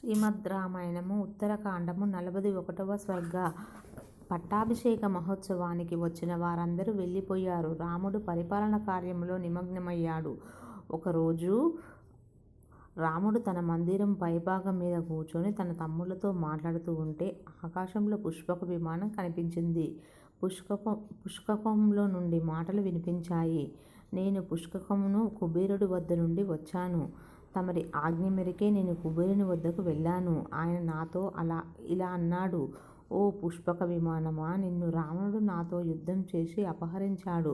శ్రీమద్ రామాయణము ఉత్తరకాండము నలభై ఒకటవ స్వర్గ పట్టాభిషేక మహోత్సవానికి వచ్చిన వారందరూ వెళ్ళిపోయారు. రాముడు పరిపాలన కార్యంలో నిమగ్నమయ్యాడు. ఒకరోజు రాముడు తన మందిరం పైభాగం మీద కూర్చొని తన తమ్ములతో మాట్లాడుతూ ఉంటే ఆకాశంలో పుష్పక విమానం కనిపించింది. పుష్కపం పుష్కకంలో నుండి మాటలు వినిపించాయి. నేను పుష్కకమును కుబేరుడి వద్ద నుండి వచ్చాను. తమరి ఆజ్ఞ మేరకే నేను కుబేరుని వద్దకు వెళ్ళాను. ఆయన నాతో అలా ఇలా అన్నాడు. ఓ పుష్పక విమానమా! నిన్ను రావణుడు నాతో యుద్ధం చేసి అపహరించాడు.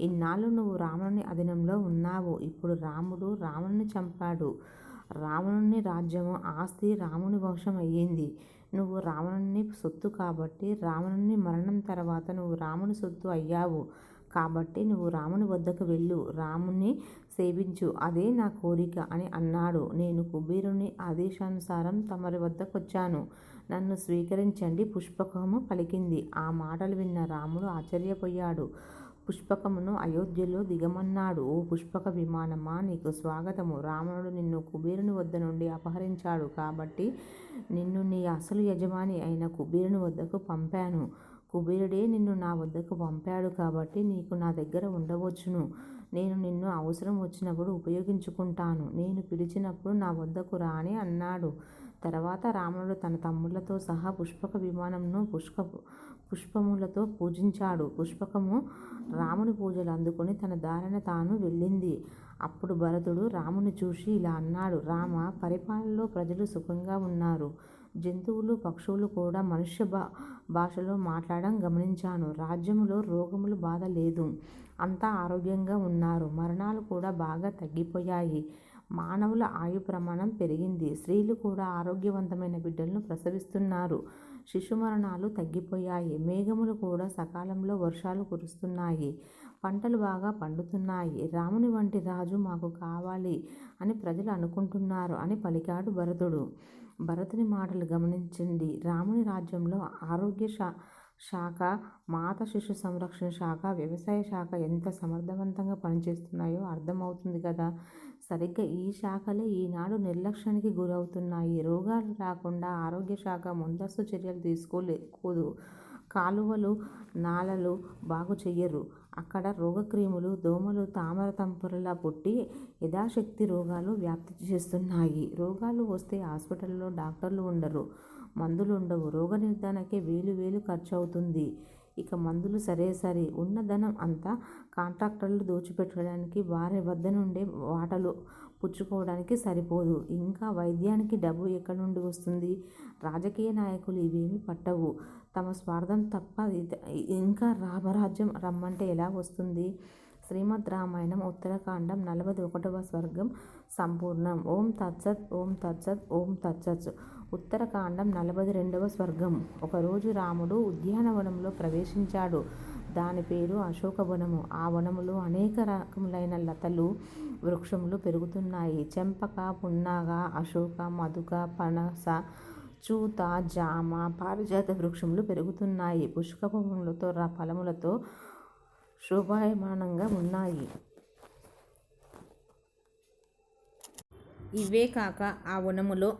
ఇన్నాళ్ళు నువ్వు రావణుని అధీనంలో ఉన్నావు. ఇప్పుడు రాముడు రావణుని చంపాడు. రావణుని రాజ్యము, ఆస్తి రాముని వంశం అయ్యింది. నువ్వు రావణుని సొత్తు కాబట్టి రావణుని మరణం తర్వాత నువ్వు రాముని సొత్తు అయ్యావు. కాబట్టి నువ్వు రాముని వద్దకు వెళ్ళు. రాముని సేవించు. అదే నా కోరిక అని అన్నాడు. నేను కుబేరుని ఆదేశానుసారం తమరి వద్దకొచ్చాను. నన్ను స్వీకరించండి పుష్పకము పలికింది. ఆ మాటలు విన్న రాముడు ఆశ్చర్యపోయాడు. పుష్పకమును అయోధ్యలో దిగమన్నాడు. ఓ పుష్పక విమానమా! నీకు స్వాగతము. రావణుడు నిన్ను కుబేరుని వద్ద నుండి అపహరించాడు కాబట్టి నిన్ను నీ అసలు యజమాని అయిన కుబేరుని వద్దకు పంపాను. కుబేరుడే నిన్ను నా వద్దకు పంపాడు కాబట్టి నీకు నా దగ్గర ఉండవచ్చును. నేను నిన్ను అవసరం వచ్చినప్పుడు ఉపయోగించుకుంటాను. నేను పిలిచినప్పుడు నా వద్దకు రా అని అన్నాడు. తర్వాత రావణుడు తన తమ్ముళ్ళతో సహా పుష్పక విమానంను పుష్ప పుష్పములతో పూజించాడు. పుష్పకము రాముని పూజలు అందుకుని తన దారిన తాను వెళ్ళింది. అప్పుడు భరతుడు రాముని చూసి ఇలా అన్నాడు. రామ పరిపాలనలో ప్రజలు సుఖంగా ఉన్నారు. జంతువులు, పక్షులు కూడా మనుష్య భా భాషలో మాట్లాడడం గమనించాను. రాజ్యములో రోగములు బాధ లేదు. అంతా ఆరోగ్యంగా ఉన్నారు. మరణాలు కూడా బాగా తగ్గిపోయాయి. మానవుల ఆయు ప్రమాణం పెరిగింది. స్త్రీలు కూడా ఆరోగ్యవంతమైన బిడ్డలను ప్రసవిస్తున్నారు. శిశు మరణాలు తగ్గిపోయాయి. మేఘములు కూడా సకాలంలో వర్షాలు కురుస్తున్నాయి. పంటలు బాగా పండుతున్నాయి. రాముని వంటి రాజు మాకు కావాలి అని ప్రజలు అనుకుంటున్నారు అని పలికాడు భరతుడు. భరతుని మాటలు గమనించండి. రాముని రాజ్యంలో ఆరోగ్య శా శాఖ, మాత శిశు సంరక్షణ శాఖ, వ్యవసాయ శాఖ ఎంత సమర్థవంతంగా పనిచేస్తున్నాయో అర్థమవుతుంది కదా! సరిగ్గా ఈ శాఖలే ఈనాడు నిర్లక్ష్యానికి గురవుతున్నాయి. రోగాలు రాకుండా ఆరోగ్య శాఖ ముందస్తు చర్యలు తీసుకోలేదు. కాలువలు, నాలలు బాగు చెయ్యరు. అక్కడ రోగక్రిములు, దోమలు తామర తంపరలా పుట్టి యథాశక్తి రోగాలు వ్యాప్తి చేస్తున్నాయి. రోగాలు వస్తే హాస్పిటల్లో డాక్టర్లు ఉండరు. మందులుండవు. రోగ నిర్ధారణకే వేలు వేలు ఖర్చవుతుంది. ఇక మందులు సరే సరి. ఉన్న ధనం అంతా కాంట్రాక్టర్లు దోచిపెట్టడానికి వారి వద్ద నుండే వాటాలు పుచ్చుకోవడానికి సరిపోదు. ఇంకా వైద్యానికి డబ్బు ఎక్కడి నుండి వస్తుంది? రాజకీయ నాయకులు ఇవేమీ పట్టవు. తమ స్వార్థం తప్ప ఇంకా రామరాజ్యం రమ్మంటే ఎలా వస్తుంది? శ్రీమద్ రామాయణం ఉత్తరాఖండం నలభై ఒకటవ స్వర్గం సంపూర్ణం. ఓం తత్సత్ ఓం తత్సత్ ఓం తత్సత్ ఉత్తరకాండం నలభై రెండవ స్వర్గం ఒకరోజు రాముడు ఉద్యానవనంలో ప్రవేశించాడు. దాని పేరు అశోకవనము. ఆ వనములో అనేక రకములైన లతలు, వృక్షములు పెరుగుతున్నాయి. చెంపక, పున్నాగ, అశోక, మధుక, పనస, చూత, జామ, పారిజాత వృక్షములు పెరుగుతున్నాయి. పుష్పకములతో ఫలములతో శోభాయమానంగా ఉన్నాయి. ఇవే కాక ఆ వనములో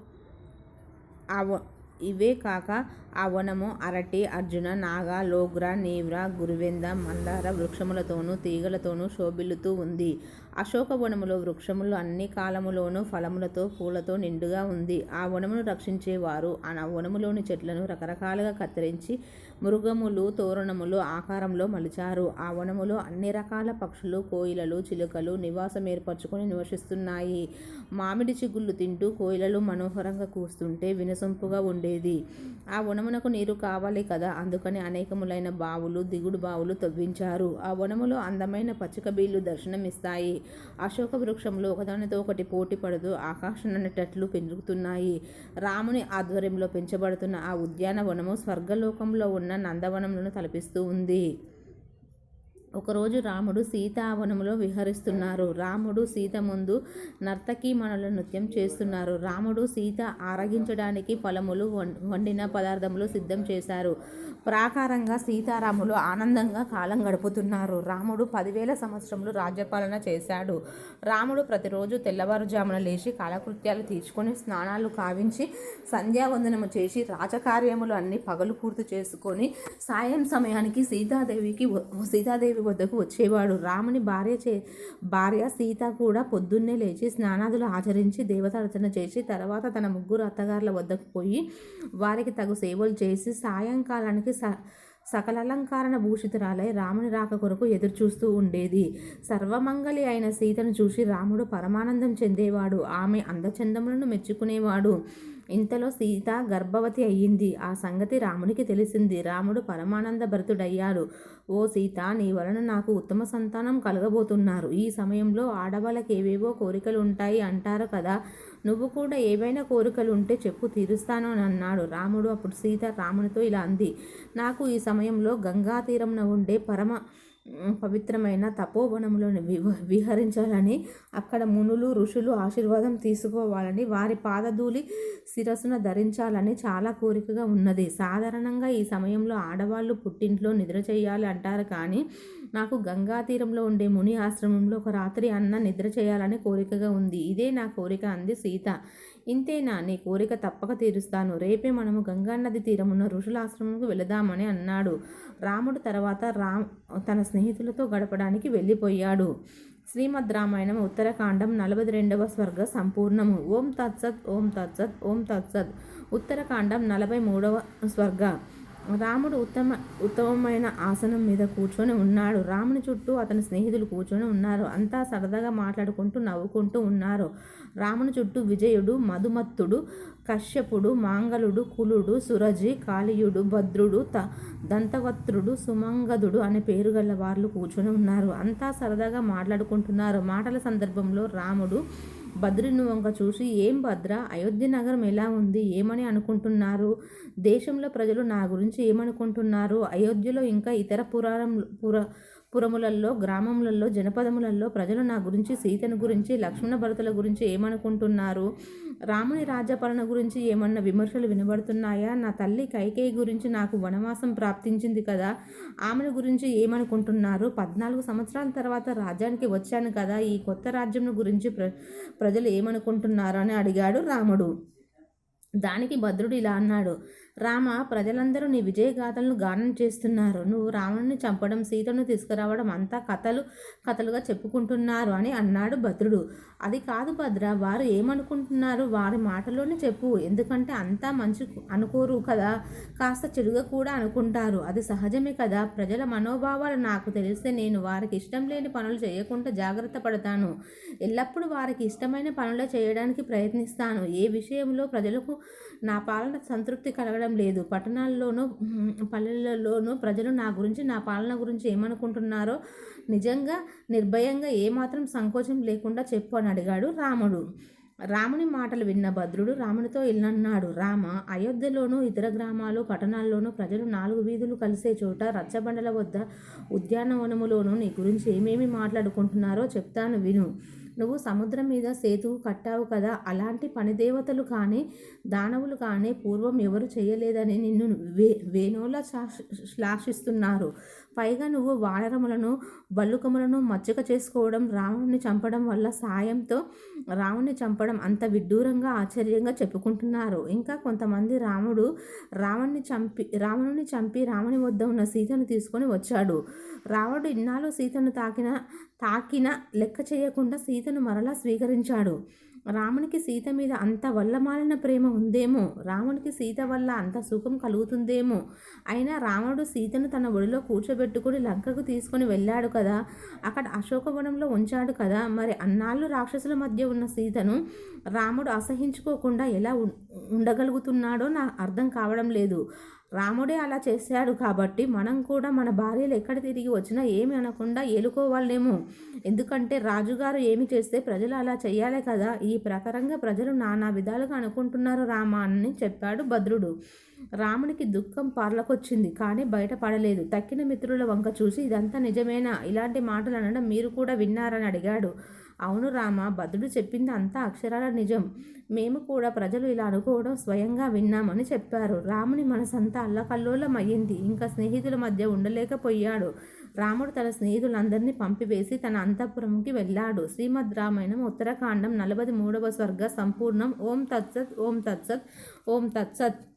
అవ ఇవే కాక ఆ వనము అరటి, అర్జున, నాగ, లోగ్ర, నీవ్ర, గురువెంద, మందార వృక్షములతోనూ తీగలతోనూ శోభిల్లుతూ ఉంది. అశోకవనములో వృక్షములు అన్ని కాలములోనూ ఫలములతో, పూలతో నిండుగా ఉంది. ఆ వనమును రక్షించేవారు ఆ వనములోని చెట్లను రకరకాలుగా కత్తిరించి మృగములు, తోరణములు ఆకారంలో మలిచారు. ఆ వనములో అన్ని రకాల పక్షులు, కోయిలలు, చిలుకలు నివాసం ఏర్పరచుకొని నివసిస్తున్నాయి. మామిడి చిగుళ్ళు తింటూ కోయిలలు మనోహరంగా కూస్తుంటే వినసొంపుగా ఉండేది. ఆ వనమునకు నీరు కావాలి కదా! అందుకని అనేకములైన బావులు, దిగుడు బావులు తవ్వించారు. ఆ వనములో అందమైన పచ్చికబీళ్ళు దర్శనమిస్తాయి. అశోక వృక్షములు ఒకదానితో ఒకటి పోటీ పడుతూ అనేటట్లు పెరుగుతున్నాయి. రాముని ఆధ్వర్యంలో పెంచబడుతున్న ఆ ఉద్యానవనము స్వర్గలోకంలో ఉన్న నందనవనములను తలపిస్తూ ఉంది. ఒకరోజు రాముడు సీతావనములో విహరిస్తున్నారు. రాముడు సీత ముందు నర్తకీమణుల నృత్యం చేస్తున్నారు. రాముడు సీత ఆరగించడానికి ఫలములు వం- వండిన పదార్థములు సిద్ధం చేశారు. ప్రాకారంగా సీతారాములు ఆనందంగా కాలం గడుపుతున్నారు. రాముడు పదివేల సంవత్సరములు రాజ్యపాలన చేశాడు. రాముడు ప్రతిరోజు తెల్లవారుజామున లేచి కాలకృత్యాలు తీర్చుకొని స్నానాలు కావించి సంధ్యావందనము చేసి రాజకార్యములు అన్ని పగలు పూర్తి చేసుకొని సాయం సమయానికి సీతాదేవికి సీతాదేవి ఇంటి వద్దకు వచ్చేవాడు. రాముని భార్య చే భార్య సీత కూడా పొద్దున్నే లేచి స్నానాదులు ఆచరించి దేవతార్చన చేసి తర్వాత తన ముగ్గురు అత్తగారుల వద్దకు పోయి వారికి తగు సేవలు చేసి సాయంకాలానికి స సకలలంకారణ భూషితురాలై రాముని రాక కొరకు ఎదురు చూస్తూ ఉండేది. సర్వమంగళి అయిన సీతను చూసి రాముడు పరమానందం చెందేవాడు. ఆమె అందచందములను మెచ్చుకునేవాడు. ఇంతలో సీత గర్భవతి అయ్యింది. ఆ సంగతి రామునికి తెలిసింది. రాముడు పరమానంద భరతుడయ్యాడు. ఓ సీత నీ వలన నాకు ఉత్తమ సంతానం కలగబోతున్నారు. ఈ సమయంలో ఆడవాళ్ళకి ఏవేవో కోరికలు ఉంటాయి అంటారు కదా. నువ్వు కూడా ఏవైనా కోరికలు ఉంటే చెప్పు తీరుస్తాను అని అన్నాడు. రాముడు అప్పుడు సీత రామునితో ఇలా అంది. నాకు ఈ సమయంలో గంగా తీరంన ఉండే పరమ పవిత్రమైన తపోవనంలో విహరించాలని అక్కడ మునులు ఋషులు ఆశీర్వాదం తీసుకోవాలని వారి పాదధూళి శిరస్సున ధరించాలని చాలా కోరికగా ఉన్నది. సాధారణంగా ఈ సమయంలో ఆడవాళ్ళు పుట్టింట్లో నిద్ర చేయాలి అంటారు కానీ నాకు గంగా తీరంలో ఉండే ముని ఆశ్రమంలో ఒక రాత్రి అన్న నిద్ర చేయాలని కోరికగా ఉంది. ఇదే నా కోరిక అంది సీత. ఇంతేనా? నీ కోరిక తప్పక తీరుస్తాను. రేపే మనము గంగా నది తీరమున్న ఋషులాశ్రమంకు వెళదామని అన్నాడు. రాముడు తర్వాత రామ్ తన స్నేహితులతో గడపడానికి వెళ్ళిపోయాడు. శ్రీమద్ రామాయణం ఉత్తరకాండం నలభై రెండవ స్వర్గ సంపూర్ణము. ఓం తత్సత్ ఓం తత్సత్ ఓం తత్సత్. ఉత్తరకాండం నలభై మూడవ స్వర్గ. రాముడు ఉత్తమ ఉత్తమమైన ఆసనం మీద కూర్చొని ఉన్నాడు. రాముని చుట్టూ అతని స్నేహితులు కూర్చొని ఉన్నారు. అంతా సరదాగా మాట్లాడుకుంటూ నవ్వుకుంటూ ఉన్నారు. రాముని చుట్టూ విజయుడు మధుమత్తుడు కశ్యపుడు మాంగళుడు కులుడు సురజి కాళీయుడు భద్రుడు త దంతవత్రుడు సుమంగదుడు అనే పేరు గల వాళ్ళు కూర్చొని ఉన్నారు. అంతా సరదాగా మాట్లాడుకుంటున్నారు. మాటల సందర్భంలో రాముడు భద్రుని వంక చూసి ఏం భద్ర అయోధ్య నగరం ఎలా ఉంది? ఏమని అనుకుంటున్నారు? దేశంలో ప్రజలు నా గురించి ఏమనుకుంటున్నారు? అయోధ్యలో ఇంకా ఇతర పురాణం పురా పురములలో గ్రామములలో జనపదములలో ప్రజలు నా గురించి సీతను గురించి లక్ష్మణ భరతుల గురించి ఏమనుకుంటున్నారు? రాముని రాజ్యపాలన గురించి ఏమన్నా విమర్శలు వినబడుతున్నాయా? నా తల్లి కైకేయి గురించి నాకు వనవాసం ప్రాప్తించింది కదా ఆమెను గురించి ఏమనుకుంటున్నారు? పద్నాలుగు సంవత్సరాల తర్వాత రాజ్యానికి వచ్చాను కదా ఈ కొత్త రాజ్యం గురించి ప్ర ప్రజలు ఏమనుకుంటున్నారు అని అడిగాడు రాముడు. దానికి భద్రుడు ఇలా అన్నాడు రామ ప్రజలందరూ నీ విజయగాథలను గానం చేస్తున్నారు. నువ్వు రావణుని చంపడం సీతను తీసుకురావడం అంతా కథలు కథలుగా చెప్పుకుంటున్నారు అని అన్నాడు భద్రుడు. అది కాదు భద్ర వారు ఏమనుకుంటున్నారు? వారి మాటలోనే చెప్పు. ఎందుకంటే అంతా మంచి అనుకోరు కదా. కాస్త చెడుగా కూడా అనుకుంటారు. అది సహజమే కదా. ప్రజల మనోభావాలు నాకు తెలిస్తే నేను వారికి ఇష్టం లేని పనులు చేయకుండా జాగ్రత్త పడతాను. ఎల్లప్పుడూ వారికి ఇష్టమైన పనులే చేయడానికి ప్రయత్నిస్తాను. ఏ విషయంలో ప్రజలకు నా పాలన సంతృప్తి కలగడం లేదు. పట్టణాల్లోనూ పల్లెలలోనూ ప్రజలు నా గురించి నా పాలన గురించి ఏమనుకుంటున్నారో నిజంగా నిర్భయంగా ఏమాత్రం సంకోచం లేకుండా చెప్పు అని అడిగాడు రాముడు. రాముని మాటలు విన్న భద్రుడు రామునితో ఇల్లన్నాడు. రామ అయోధ్యలోనూ ఇతర గ్రామాలు పట్టణాల్లోనూ ప్రజలు నాలుగు వీధులు కలిసే చోట రచ్చబండల వద్ద ఉద్యానవనములోనూ నీ గురించి ఏమేమి మాట్లాడుకుంటున్నారో చెప్తాను విను. నువ్వు సముద్రం మీద సేతువు కట్టావు కదా అలాంటి పనిదేవతలు కానీ దానవులు కానీ పూర్వం ఎవరు చేయలేదని నిన్ను వే వేణోలా శ్లాషిస్తున్నారు పైగా నువ్వు వానరములను బల్లుకములను మచ్చక చేసుకోవడం రావణుని చంపడం వల్ల సాయంతో రావణ్ణి చంపడం అంత విడ్డూరంగా ఆశ్చర్యంగా చెప్పుకుంటున్నారు. ఇంకా కొంతమంది రాముడు రావణ్ణి చంపి రావణుని చంపి రాముని వద్ద ఉన్న సీతను తీసుకొని వచ్చాడు. రావణుడు ఇన్నాళ్ళు సీతను తాకిన తాకిన లెక్క చేయకుండా సీతను మరలా స్వీకరించాడు. రామునికి సీత మీద అంత వల్లమాలిన ప్రేమ ఉందేమో? రామునికి సీత వల్ల అంత సుఖం కలుగుతుందేమో? అయినా రావణుడు సీతను తన ఒడిలో కూర్చోబెట్టుకుని లంకకు తీసుకొని వెళ్ళాడు కదా? అక్కడ అశోకవనంలో ఉంచాడు కదా? మరి అన్నాళ్ళు రాక్షసుల మధ్య ఉన్న సీతను రాముడు అసహించుకోకుండా ఎలా ఉండగలుగుతున్నాడో నాకు అర్థం కావడం లేదు. రాముడే అలా చేశాడు కాబట్టి మనం కూడా మన భార్యలు ఎక్కడ తిరిగి వచ్చినా ఏమి అనకుండా ఏలుకోవాలేమో. ఎందుకంటే రాజుగారు ఏమి చేస్తే ప్రజలు అలా చేయాలి కదా. ఈ ప్రకారంగా ప్రజలు నానా విధాలుగా అనుకుంటున్నారు రామ అని చెప్పాడు భద్రుడు. రామునికి దుఃఖం పార్లకొచ్చింది కానీ బయటపడలేదు. తక్కిన మిత్రుల వంక చూసి ఇదంతా నిజమేనా? ఇలాంటి మాటలు అనడం మీరు కూడా విన్నారని అడిగాడు. అవును రామ భద్రుడు చెప్పింది అంతా అక్షరాల నిజం. మేము కూడా ప్రజలు ఇలా అనుకోవడం స్వయంగా విన్నామని చెప్పారు. రాముని మనసంతా అల్లకల్లోలం అయ్యింది ఇంకా స్నేహితుల మధ్య ఉండలేకపోయాడు. రాముడు తన స్నేహితులందరినీ పంపివేసి తన అంతఃపురంకి వెళ్ళాడు. శ్రీమద్ రామాయణం ఉత్తరాఖండం నలభై మూడవ స్వర్గ సంపూర్ణం. ఓం తత్సత్ ఓం తత్సత్ ఓం తత్సత్.